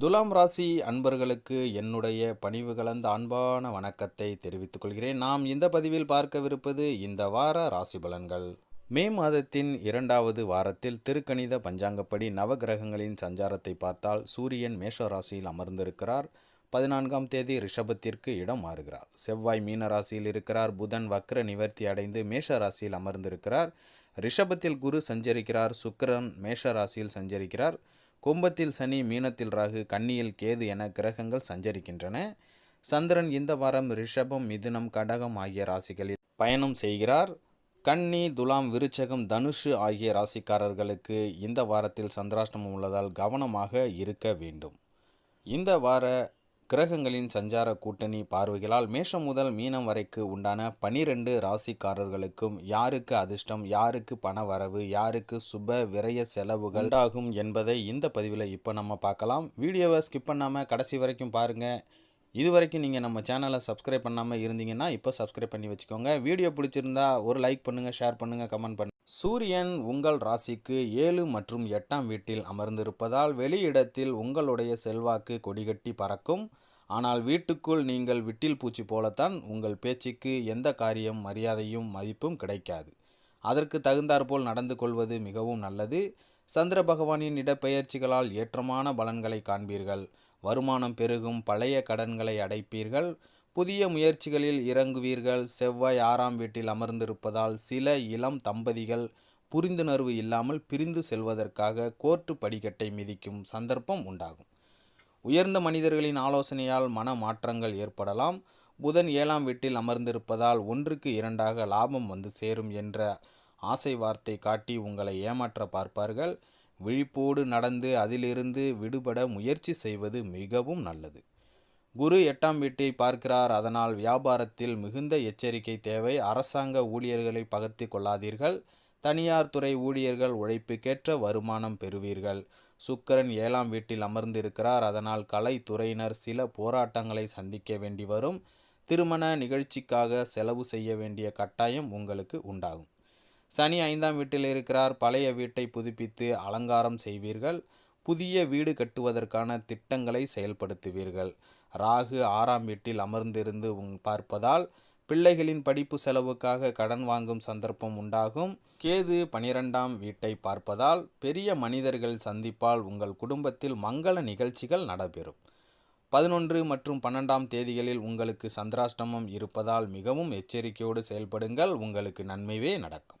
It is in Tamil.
துலாம் ராசி அன்பர்களுக்கு என்னுடைய பணிவு கலந்த அன்பான வணக்கத்தை தெரிவித்துக் கொள்கிறேன். நாம் இந்த பதிவில் பார்க்கவிருப்பது இந்த வார ராசி பலன்கள். மே மாதத்தின் இரண்டாவது வாரத்தில் திருக்கணித பஞ்சாங்கப்படி நவகிரகங்களின் சஞ்சாரத்தை பார்த்தால் சூரியன் மேஷ ராசியில் அமர்ந்திருக்கிறார். பதினான்காம் தேதி ரிஷபத்திற்கு இடம் மாறுகிறார். செவ்வாய் மீன ராசியில் இருக்கிறார். புதன் வக்ர நிவர்த்தி அடைந்து மேஷ ராசியில் அமர்ந்திருக்கிறார். ரிஷபத்தில் குரு சஞ்சரிக்கிறார். சுக்கரன் மேஷ ராசியில் சஞ்சரிக்கிறார். கும்பத்தில் சனி மீனத்தில் ராகு கன்னியில் கேது என கிரகங்கள் சஞ்சரிக்கின்றன. சந்திரன் இந்த வாரம் ரிஷபம் மிதுனம் கடகம் ஆகிய ராசிகளில் பயணம் செய்கிறார். கன்னி துலாம் விருச்சகம் தனுஷு ஆகிய ராசிக்காரர்களுக்கு இந்த வாரத்தில் சந்திராஷ்டமம் உள்ளதால் கவனமாக இருக்க வேண்டும். இந்த வார கிரகங்களின் சஞ்சார கூட்டணி பார்வைகளால் மேஷம் முதல் மீனம் வரைக்கு உண்டான பனிரெண்டு ராசிக்காரர்களுக்கும் யாருக்கு அதிர்ஷ்டம் யாருக்கு பண வரவு யாருக்கு சுப விரய செலவுகள் உண்டாகும் என்பதை இந்த பதிவில் இப்போ நம்ம பார்க்கலாம். வீடியோவை ஸ்கிப் பண்ணாமல் கடைசி வரைக்கும் பாருங்கள் இது வரைக்கும் நீங்கள் நம்ம சேனலை சப்ஸ்கிரைப் பண்ணாமல் இருந்தீங்கன்னா இப்போ சப்ஸ்கிரைப் பண்ணி வச்சுக்கோங்க. வீடியோ பிடிச்சிருந்தா ஒரு லைக் பண்ணுங்கள் ஷேர் பண்ணுங்கள் கமெண்ட் பண்ணுங்கள் சூரியன் உங்கள் ராசிக்கு ஏழு மற்றும் எட்டாம் வீட்டில் அமர்ந்திருப்பதால் வெளியிடத்தில் உங்களுடைய செல்வாக்கு கொடிகட்டி பறக்கும். ஆனால் வீட்டுக்குள் நீங்கள் விட்டில் பூச்சி போலத்தான் உங்கள் பேச்சுக்கு எந்த காரியம் மரியாதையும் மதிப்பும் கிடைக்காது. அதற்கு தகுந்தாற்போல் நடந்து கொள்வது மிகவும் நல்லது. சந்திர பகவானின் இடப்பெயர்ச்சிகளால் ஏற்றமான பலன்களை காண்பீர்கள். வருமானம் பெருகும் பழைய கடன்களை அடைப்பீர்கள். புதிய முயற்சிகளில் இறங்குவீர்கள். செவ்வாய் ஆறாம் வீட்டில் அமர்ந்திருப்பதால் சில இளம் தம்பதிகள் புரிந்துணர்வு இல்லாமல் பிரிந்து செல்வதற்காக கோர்ட்டு படிக்கட்டை மிதிக்கும் சந்தர்ப்பம் உண்டாகும். உயர்ந்த மனிதர்களின் ஆலோசனையால் மன மாற்றங்கள் ஏற்படலாம். புதன் ஏழாம் வீட்டில் அமர்ந்திருப்பதால் ஒன்றுக்கு இரண்டாக லாபம் வந்து சேரும் என்ற ஆசை வார்த்தை காட்டி உங்களை ஏமாற்ற பார்ப்பார்கள். விழிப்போடு நடந்து அதிலிருந்து விடுபட முயற்சி செய்வது மிகவும் நல்லது. குரு எட்டாம் வீட்டை பார்க்கிறார். அதனால் வியாபாரத்தில் மிகுந்த எச்சரிக்கை தேவை. அரசாங்க ஊழியர்களை பகத்து கொள்ளாதீர்கள். தனியார் துறை ஊழியர்கள் உழைப்புக்கேற்ற வருமானம் பெறுவீர்கள். சுக்கரன் ஏழாம் வீட்டில் அமர்ந்திருக்கிறார். அதனால் கலைத்துறையினர் சில போராட்டங்களை சந்திக்க வேண்டி வரும். திருமண நிகழ்ச்சிக்காக செலவு செய்ய வேண்டிய கட்டாயம் உங்களுக்கு உண்டாகும். சனி ஐந்தாம் வீட்டில் இருக்கிறார். பழைய வீட்டை புதுப்பித்து அலங்காரம் செய்வீர்கள். புதிய வீடு கட்டுவதற்கான திட்டங்களை செயல்படுத்துவீர்கள். ராகு ஆறாம் வீட்டில் அமர்ந்திருந்து பார்ப்பதால் பிள்ளைகளின் படிப்பு செலவுக்காக கடன் வாங்கும் சந்தர்ப்பம் உண்டாகும். கேது பனிரெண்டாம் வீட்டை பார்ப்பதால் பெரிய மனிதர்கள் சந்திப்பால் உங்கள் குடும்பத்தில் மங்கள நிகழ்ச்சிகள் நடைபெறும். பதினொன்று மற்றும் பன்னெண்டாம் தேதிகளில் உங்களுக்கு சந்திராஷ்டமம் இருப்பதால் மிகவும் எச்சரிக்கையோடு செயல்படுங்கள். உங்களுக்கு நன்மைவே நடக்கும்.